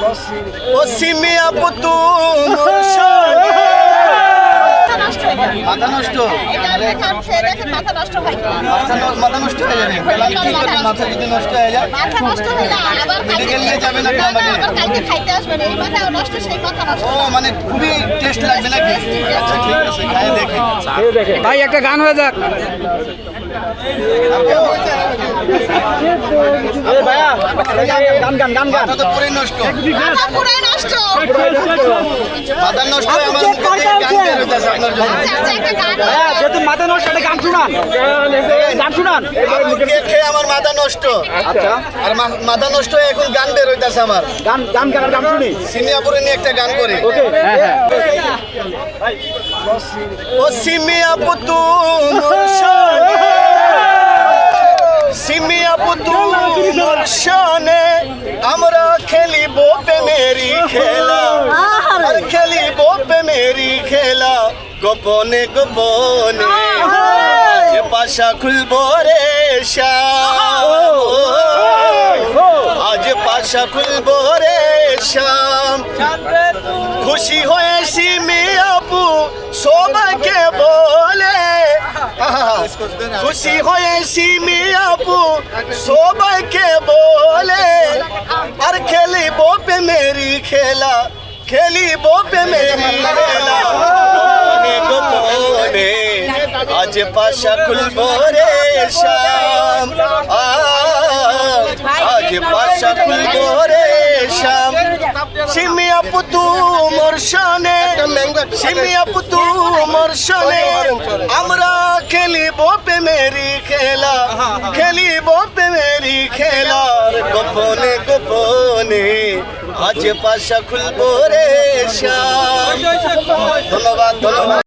পশ্চিমে আপতু মাথা নষ্ট মাথা নষ্ট। হয়ে যাবে। মাথা যদি নষ্ট হয়ে যায় মাথা নষ্ট হলে আবার Medical নিয়ে যাবেন আপনি আমাকে? আবার কালকে খাইতে আসবেন এই মাথা নষ্ট সেই মাথা নষ্ট। ও মানে খুবই টেস্ট লাগবে নাকি? আচ্ছা ঠিক আছে খাই দেখি। ভাই একটা গান হয়ে যাক। গান গান গান গান। মাথা নষ্ট। পুরাই নষ্ট। মাথা নষ্ট আমার গান বের হইতাছে আপনার জন্য। আচ্ছা আচ্ছা একটা গান যেহেতু মাথা নষ্ট একটা গান শুনান। গান শুনান। খেয়ে আমার মাথা নষ্ট। আচ্ছা। আর মাথা নষ্ট হয়ে এখন গান বের হইতাছে আমার। গান গান গান গান শুনি। সিনিয়াপুরে নিয়ে একটা গান করি। ওকে। হ্যাঁ হ্যাঁ। ও সিমিয়া পুতু মোরশানে সিমিয়া পুতু মোরশানে আমরা খেলি খেলিব প্রেমেরি খেলা। আর খেলিব প্রেমেরি খেলা। গোপনে গোপনে পাশা খুলব রে আজ পাশা খুলব রে শ্যাম। খুশি হয়েছি মেয়ে আপু সবাইকে বলে খুশি হয়েছি মেয়ে আপু সবাইকে বলে আর খেলিব মেরি খেলা খেলিব মেরি খেলা গোপনে আজ পাশা খুলব রে শ্যাম আজ পাশা খুলব রে শ্যাম সিমিয়া পুতু মর্শনে সিমিয়া পুতু মর্শনে আমরা খেলিব প্রেমেরি খেলা খেলিব প্রেমেরি খেলা। গোপনে গোপনে আজ পাশা খুলব রে শ্যাম। ধন্যবাদ ধন্যবাদ।